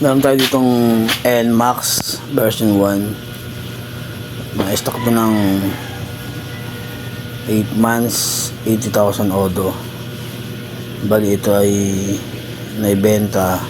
Meron tayo ditong NMAX version 1. May stock to ng 8 months, 80,000 odo. Bali ito ay naibenta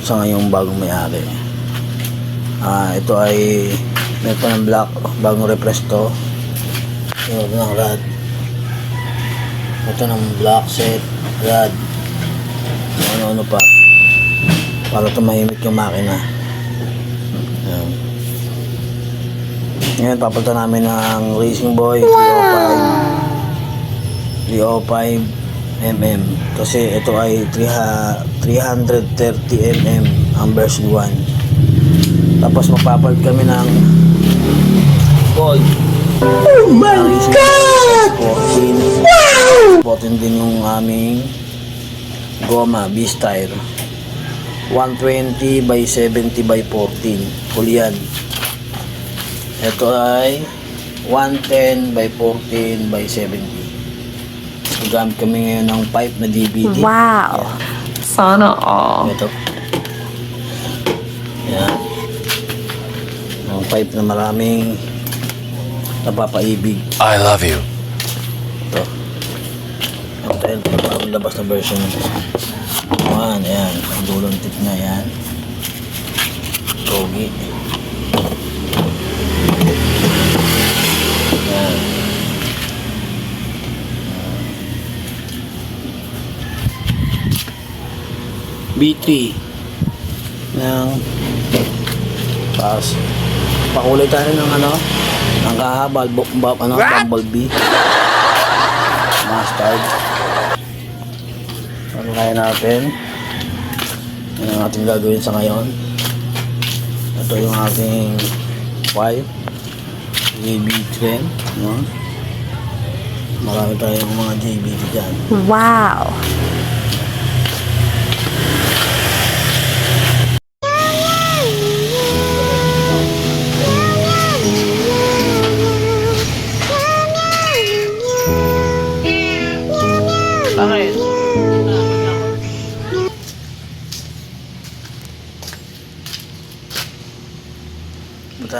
sa ngayong bagong may-ari. Ah, ito ay may pa ng black, bagong refresh to. Ito ng rad. Ito ng black set, rad. Ano-ano pa para tumahimik yung makina. Ayan. Ngayon, papalitan namin ng Racing Boy 305 305 mm kasi ito ay 3, 330 mm ang version 1 tapos magpapalit kami ng Boy. Oh my God! 14 14 din yung aming goma B-Style 120 by 70 by 14 Julian ito ay 110 by 14 by 70 gamit kami ngayon ng pipe na DVD Wow. Sana all. ito. Yan. Ang pipe na maraming napapaibig. I love you. ito. Ito yun ang labas na version yan yan ang dulong tip na yan Pogi. Yan. B3 ng tapos pakulay tayo ng ano? Ng kahabal. Ano, bumblebee. Mustard ano kaya natin yan ang ating gagawin sa ngayon ito yung ating pipe JB trend no? marami tayong mga JB dyan Wow.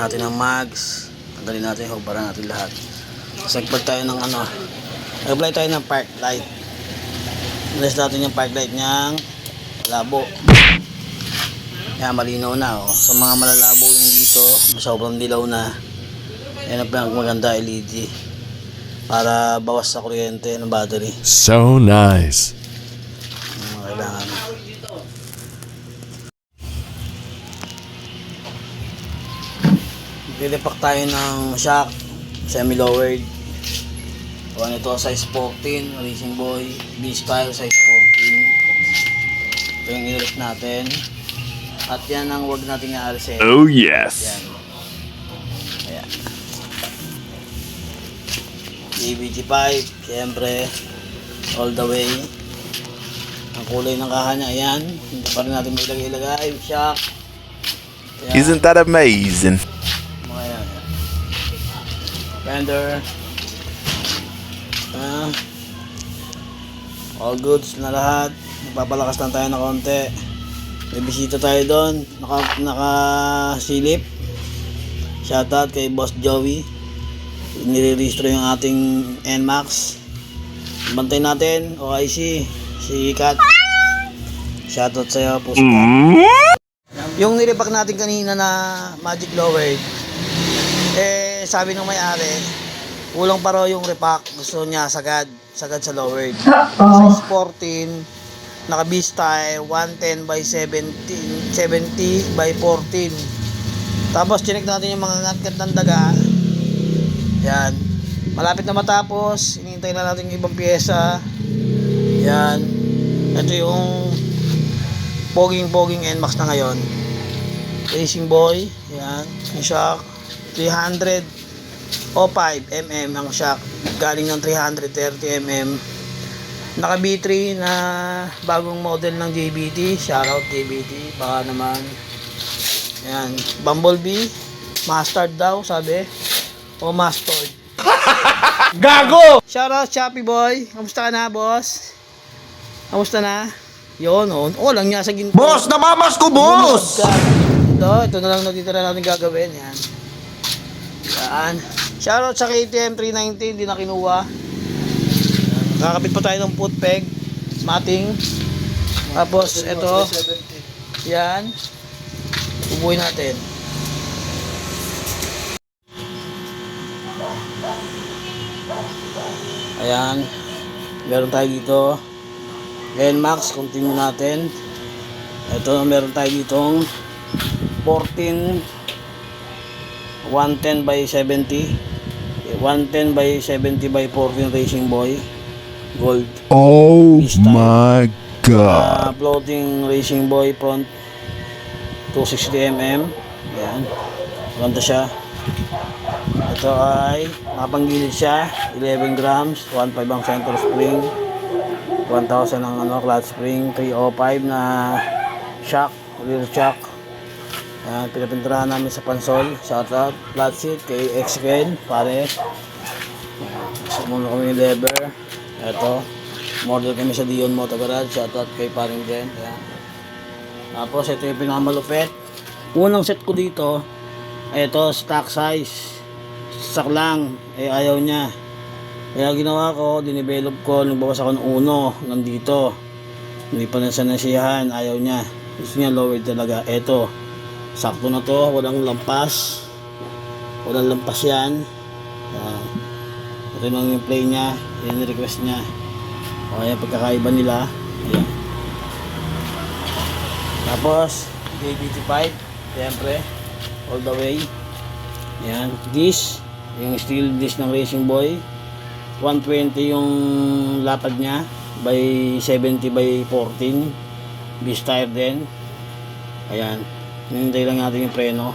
Natin ang mags. Tanggalin natin, hubaran natin lahat. Sagpag tayo ng ano. Apply tayo ng park light. Alis natin yung park light niyang labo. Yan, malinaw na. Oh. Sa mga malalabo yung dito, sobrang dilaw na. Yan ang pinag maganda LED. Para bawas sa kuryente ng battery. So nice. Lilipak tayo ng shock, semi-lowered. Kuha nito size 14, Racing Boy, B-Style size 14. Ito yung inilip natin. At yan ang wag nating aalisin. Oh yes. Yan. Ayan. DBT pipe, siyempre, all the way. Ang kulay ng kaha niya, ayan. Hindi pa rin natin may ilagay-ilagay. Shock. Ayan. Isn't that amazing? Fender. Ah. all goods na lahat. Nagpapalakas lang tayo na konti. May bisita tayo doon. Naka, nakasilip. Shoutout kay Boss Joey. Nire-registro yung ating NMAX. Bantay natin. OIC. Si Kat. Shoutout sa'yo po. Yung nilipak natin kanina na Magic Lowered, eh, sabi ng may-ari, kulang pa raw yung repack. Gusto niya sagad, sagad sa lowered. Size 14, naka B-style, 110 by 17, 70 by 14. Tapos, chinek natin yung mga ngatkat ng daga. Yan. Malapit na matapos. Hinihintay na natin yung ibang pyesa. Yan. Ito yung poging-poging NMAX na ngayon. Racing Boy, yan, yung shock, 300 o 5 mm ang shock, galing ng 330 mm. Naka B3 na bagong model ng JBT, shoutout JBT, baka naman. Yan, Bumblebee, mustard daw, sabi. O mustard. Gago! Shoutout Choppy Boy, kamusta ka na, boss? Kamusta na? Yun, oh. Oh, lang niya sa ginto. Boss, namamas ko, boss! Ito, ito na lang natitira natin gagawin. Yan. Yan. Shoutout sa KTM 390, hindi na kinuha. Yan. Kakabit pa tayo ng foot peg, mating. Tapos, ito. Yan. Ubuhin natin. Ayan. Meron tayo dito. Max, continue natin. Ito, meron tayo ditong 14 110 by 70 110 by 70 by 14 Racing Boy Gold. Oh my god. uh, floating Racing Boy front 260mm yan ganda siya. Ito ay nakapanggilid siya 11 grams 1.5 ang center spring 1,000 ang ano, clutch spring 305 na shock rear shock yan pinapinturahan namin sa pansol shout out flat seat kay XKN pare Sumunod kami yung lever ito model kami sa Dion Moto Garage shout out kay paring Jen yan tapos ito yung pinakamalupit. Unang set ko dito, ito stock size. Stock lang, eh ayaw niya. Kaya ginawa ko, dinevelop ko, nagbawas ako ng uno, nandito. Hindi pa nasa ayaw niya. Gusto niya lowered talaga. Ito, sakto na to, walang lampas. Walang lampas yan. Ah, ito lang yung play niya, yan yung request niya. O yan, pagkakaiba nila. Ayan. Tapos, JBT5, siyempre, all the way. Yan, dish, yung steel dish ng Racing Boy. 120 yung lapad niya by 70 by 14. Beast tire din. Ayan, hinintay lang natin yung preno.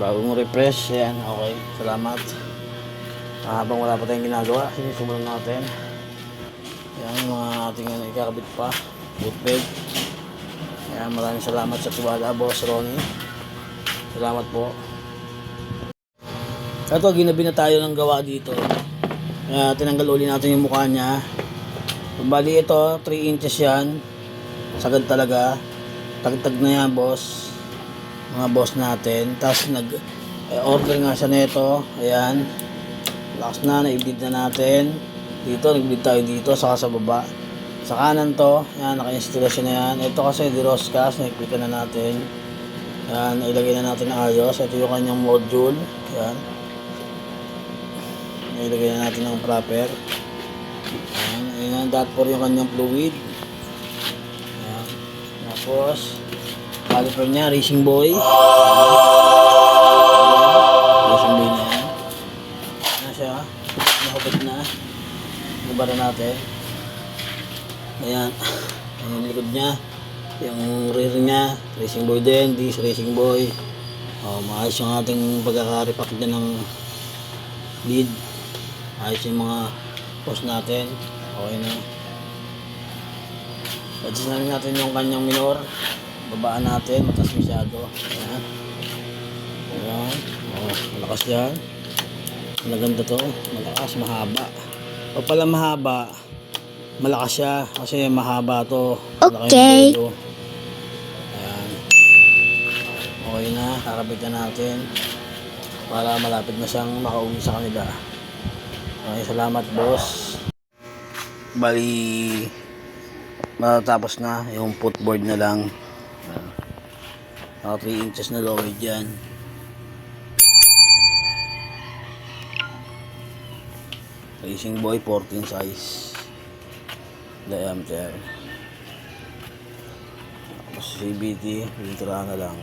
Bago mo refresh, ayan, okay, salamat. Ah, habang wala pa tayong ginagawa, sinisimulan natin. Yung mga ating ano, ikakabit pa. Bootbed. Kaya maraming salamat sa tiwala, Boss Ronnie. Salamat po. Ito, ginabi na tayo ng gawa dito. Kaya tinanggal uli natin yung mukha niya. Bali ito, 3 inches yan. Sagad talaga. Tagtag na yan, boss. Mga boss natin. Tapos nag eh, order nga siya nito. Ayan. Lakas na, naibid na natin. Dito, nagbid tayo dito, saka sa baba. Sa kanan to, yan, naka-installation na yan. Ito kasi di Roscas, nakikita na natin. Yan, ilagay na natin ang ayos. Ito yung kanyang module. Yan. Ilagay na natin ang proper. Yan, yan, dot for yung kanyang fluid. Yan. Tapos, caliper niya, Racing Boy. Yan. Racing Boy na yan. Yan siya. Nakapit na. Ibara natin. Ayan. Ayan yung likod niya. Yung rear niya. Racing boy din. This racing boy. Oh, maayos yung ating pagkakaripak dyan ng lead. Ayos yung mga post natin. Okay na. Adjust na natin yung kanyang minor. Babaan natin. Mataas masyado. Ayan. Ayan. Oh, malakas yan. Maganda to. Malakas, mahaba. O pala mahaba, malakas siya kasi mahaba to. Okay. Ayan. Okay na, kakabit na natin para malapit na siyang makauwi sa kanila. Okay, salamat boss. Bali, matatapos na yung footboard na lang. Naka 3 inches na lowered dyan. Racing Boy 14 size. Diameter. Tapos CBT litra na lang.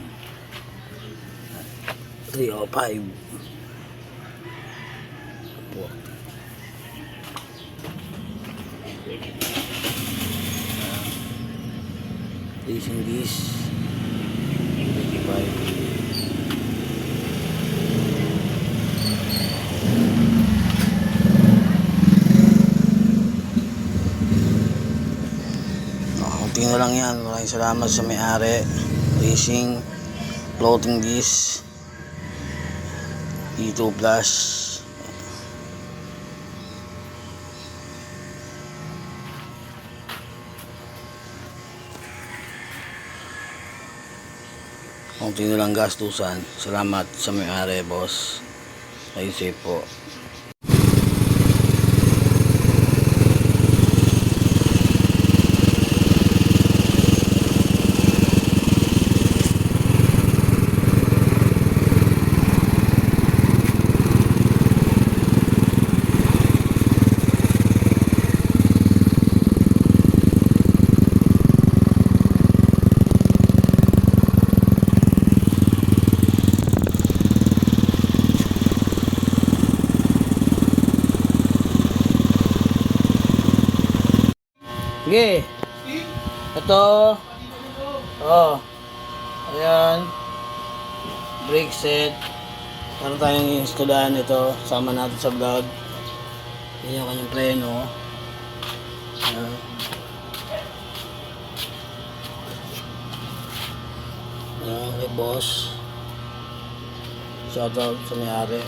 305 po Racing disc 25 Oh, kunti na lang yan. Maraming salamat sa may-ari. Racing, floating disc, E2 Plus. Kunti na lang gastusan. Salamat sa may-ari, boss. Ay, po. Sige. Ito. Oh. Ayan. Brake set. Meron tayong installahan ito. Sama natin sa vlog. Yan yung kanyang preno. Ayan. Ayan kay boss. Shoutout sa may-ari.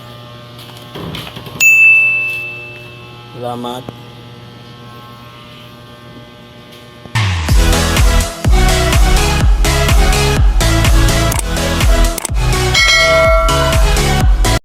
Salamat.